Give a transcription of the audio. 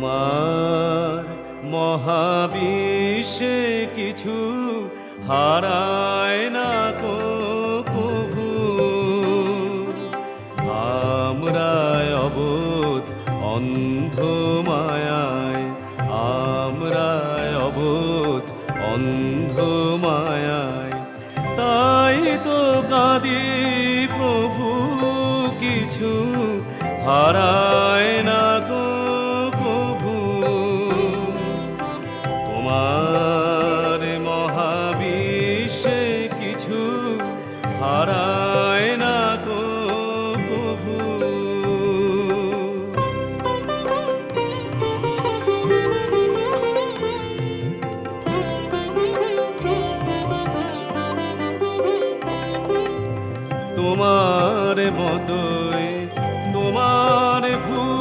তোমার মহাবিশ্বে কিছু হারায় না কো কভু আমরা অবোধ অন্ধ মায়ায় আমরা অবোধ অন্ধ মায়ায়। তাই তো কাঁদি প্রভু, কিছু হারায় তোমার মহাবিশ্বে কিছু হারায় না তো প্রভু। তোমার মতোই তোমার ভূ